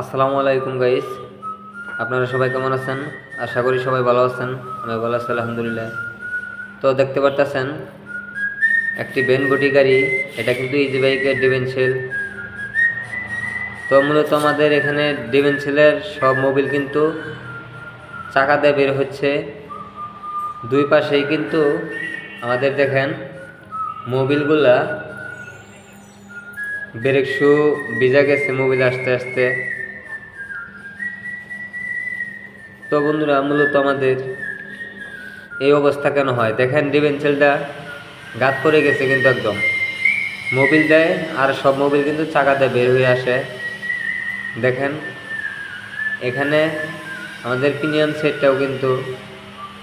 আসসালামু আলাইকুম গাইস। আপনারা সবাই কেমন আছেন? আশা করি সবাই ভালো আছেন আমি ভালো আছি, আলহামদুলিল্লাহ। তো দেখতে পারতেছেন, একটি বেন গটি গাড়ি, এটা কিন্তু ইজি বাইকের ডিভেন্সেল তো মূলত আমাদের এখানে ডিভেন্সেলের সব মোবিল কিন্তু চাকা দিয়ে বের হচ্ছে। দুই পাশেই কিন্তু আমাদের দেখেন মোবিলগুলা ব্রেক শু ভিজা গেছে মোবিল আস্তে আসতে। তো বন্ধুরা, মূলত আমাদের এই অবস্থা কেন হয়? দেখেন ডিভেন্সেলটা গাত করে গেছে কিন্তু একদম। মোবিল দেয় আর সব মোবিল কিন্তু চাকাতে বের হয়ে আসে। দেখেন, এখানে আমাদের পিনিয়ন সেটটাও কিন্তু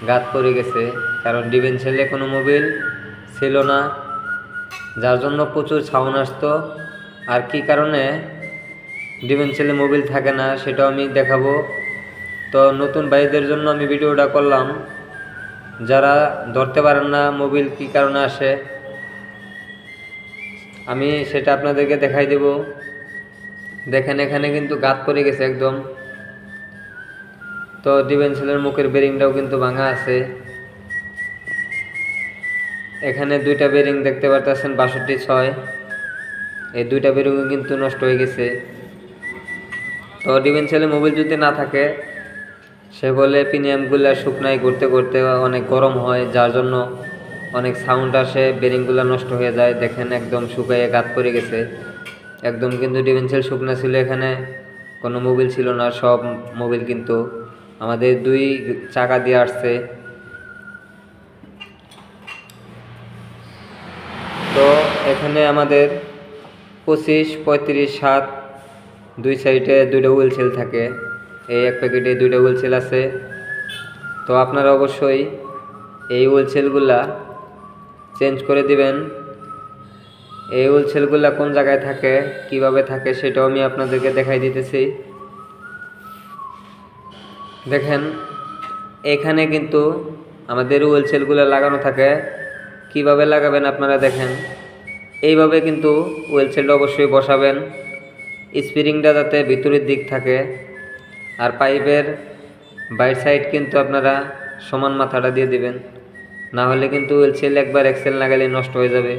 গাত পড়ে গেছে, কারণ ডিভেন্সেলে কোনো মোবিল ছিল না, যার জন্য প্রচুর সাউন্ড আসতো। আর কি কারণে ডিভেন্সেলে মোবিল থাকে না, সেটাও আমি দেখাবো। তো নতুন ভাইদের জন্য আমি ভিডিওটা করলাম। যারা ধরতে পারেন না মোবিল কি কারণে আসে, আমি সেটা আপনাদেরকে দেখাই দেব। দেখেন, এখানে কিন্তু গাত পড়ে গেছে একদম। তো ডিভেন্সেলের মুখের বেরিংটাও কিন্তু ভাঙা আছে। এখানে দুইটা বেরিং দেখতে পারতেছেন, বাষট্টি ছয়। এই দুইটা বেরিং কিন্তু নষ্ট হয়ে গেছে। তো ডিভেন্সেলে মোবিল যদি না থাকে সে বলে পিনিয়ামগুলা শুকনায় ঘুরতে ঘুরতে অনেক গরম হয়, যার জন্য অনেক সাউন্ড আসে বেরিংগুলা নষ্ট হয়ে যায়। দেখেন একদম শুকাইয়ে গাত পড়ে গেছে। একদম কিন্তু ডিভেন্সেল শুকনা ছিল এখানে, কোনো মোবিল ছিল না, সব মোবিল কিন্তু আমাদের দুই চাকা দিয়ে আসছে। তো এখানে আমাদের পঁচিশ, পঁয়ত্রিশ, সাত, দুই সাইডে দুইটা হুইল সেল থাকে। এই এক প্যাকেটে দুইটা হুইল সেল আছে। তো আপনারা অবশ্যই এই হুইল সেলগুলা চেঞ্জ করে দিবেন। এই হুইল সেলগুলা কোন জায়গায় থাকে, কীভাবে থাকে সেটাও আমি আপনাদেরকে দেখাই দিতেছি। দেখেন, এখানে কিন্তু আমাদের হুইল সেলগুলো লাগানো থাকে। কীভাবে লাগাবেন আপনারা দেখেন। এইভাবে কিন্তু হুইল সেলটা অবশ্যই বসাবেন। স্প্রিংটা যাতে ভিতরের দিক থাকে। আর পাইপের বাইর সাইড কিন্তু আপনারা সমান মাথাটা দিয়ে দিবেন। না হলে কিন্তু হুইল সেল একবার এক্সেল লাগালে নষ্ট হয়ে যাবে।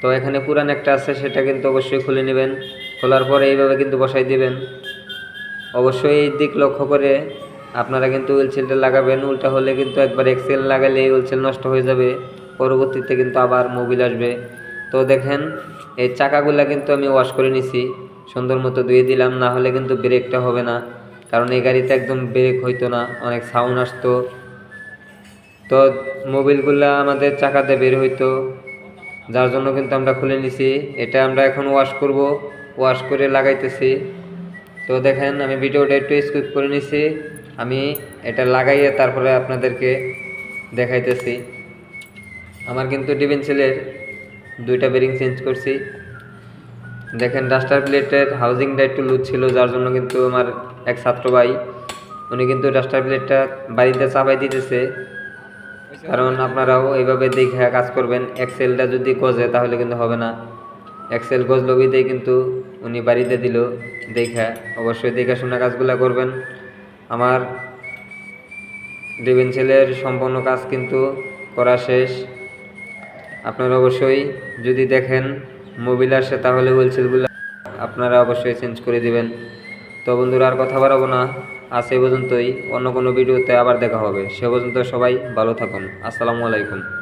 তো এখানে পুরান একটা আছে, সেটা কিন্তু অবশ্যই খুলে নেবেন। খোলার পরে এইভাবে কিন্তু বসাই দিবেন। অবশ্যই এই দিক লক্ষ্য করে আপনারা কিন্তু উইলসেলটা লাগাবেন। উল্টা হলে কিন্তু একবার এক্সেল লাগালে এই নষ্ট হয়ে যাবে। পরবর্তীতে কিন্তু আবার মোবিল আসবে। তো দেখেন, এই চাকাগুলা কিন্তু আমি ওয়াশ করে নিছি। সুন্দর মতো ধুয়ে দিলাম, না হলে কিন্তু ব্রেকটা হবে না। কারণ এই গাড়িতে একদম ব্রেক হইতো না, অনেক সাউন্ড আসতো। তো মোবিলগুলা আমাদের চাকাতে বের হইতো, যার জন্য কিন্তু আমরা খুলে নিছি। এটা আমরা এখন ওয়াশ করব ওয়াশ করে লাগাইতেছি। তো দেখেন, আমি ভিডিওটা একটু স্কিপ করে নিছি। আমি এটা লাগাইয়ে তারপরে আপনাদেরকে দেখাইতেছি। আমার কিন্তু ডিভেন্সেলের দুইটা বেরিং চেঞ্জ করছি। দেখেন ডাস্টার প্লেটের হাউজিংটা একটু লুজ ছিল, যার জন্য কিন্তু আমার এক ছাত্র ভাই, উনি কিন্তু ডাস্টার প্লেটটা বাড়িতে চাপাই দিতেছে। কারণ আপনারাও এইভাবে দেখে কাজ করবেন এক্সেলটা যদি গজে তাহলে কিন্তু হবে না। এক্সেল গজলো বিদেই কিন্তু উনি বাড়িতে দিল, দেখা, অবশ্যই দেখা শোনা কাজগুলো করবেন। আমার ডিভেন্সেলের সম্পূর্ণ কাজ কিন্তু করা শেষ। আপনারা অবশ্যই যদি দেখেন মোবিল আসে তাহলে হোলসেলগুলো আপনারা অবশ্যই চেঞ্জ করে দিবেন। তো বন্ধুরা, আর কথা বাড়াবো না। আজ এই পর্যন্তই। অন্য কোনো ভিডিওতে আবার দেখা হবে। সে পর্যন্ত সবাই ভালো থাকুন। আসসালামু আলাইকুম।